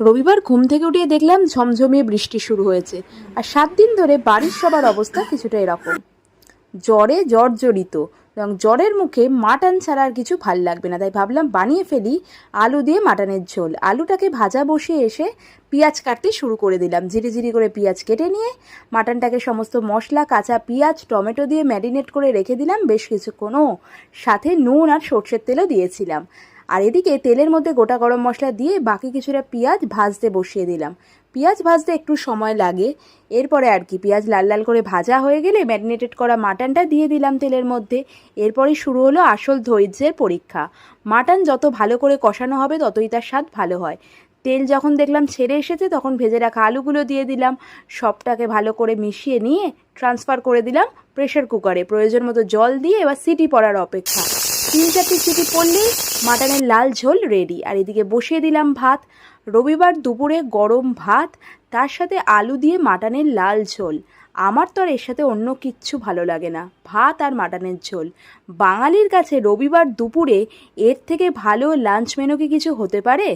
রবিবার ঘুম থেকে উঠিয়ে দেখলাম ঝমঝমিয়ে বৃষ্টি শুরু হয়েছে। আর সাত দিন ধরে বাড়ির সবার অবস্থা কিছুটা এরকম। জ্বরে জর্জরিত এবং জ্বরের মুখে মাটন ছাড়া আর কিছু ভালো লাগবে না। তাই ভাবলাম বানিয়ে ফেলি আলু দিয়ে মাটনের ঝোল। আলুটাকে ভাজা বসিয়ে এসে পেঁয়াজ কাটতে শুরু করে দিলাম। জিরি জিরি করে পেঁয়াজ কেটে নিয়ে মাটনটাকে সমস্ত মশলা, কাঁচা পেঁয়াজ, টমেটো দিয়ে ম্যারিনেট করে রেখে দিলাম। বেশ কিছুক্ষণও সাথে নুন আর সর্ষের তেলও দিয়েছিলাম। আর এদিকে তেলের মধ্যে গোটা গরম মশলা দিয়ে বাকি কিছুটা পেঁয়াজ ভাজতে বসিয়ে দিলাম। পেঁয়াজ ভাজতে একটু সময় লাগে। এরপরে আর কি, পেঁয়াজ লাল লাল করে ভাজা হয়ে গেলে ম্যারিনেটেড করা মাটনটা দিয়ে দিলাম তেলের মধ্যে। এরপরই শুরু হলো আসল ধৈর্যের পরীক্ষা। মাটন যত ভালো করে কষানো হবে, ততই তার স্বাদ ভালো হয়। তেল যখন দেখলাম ছেড়ে এসেছে, তখন ভেজে রাখা আলুগুলো দিয়ে দিলাম। সবটাকে ভালো করে মিশিয়ে নিয়ে ট্রান্সফার করে দিলাম প্রেশার কুকারে প্রয়োজন মতো জল দিয়ে এবার সিটি পড়ার অপেক্ষা। তিন চারটি সিটি পড়লেই মাটনের লাল ঝোল রেডি আর এদিকে বসিয়ে দিলাম ভাত। রবিবার দুপুরে গরম ভাত, তার সাথে আলু দিয়ে মাটনের লাল ঝোল। আমার তো আর এর সাথে অন্য কিচ্ছু ভালো লাগে না, ভাত আর মাটনের ঝোল। বাঙালির কাছে রবিবার দুপুরে এর থেকে ভালো লাঞ্চ মেনু কি কিছু হতে পারে?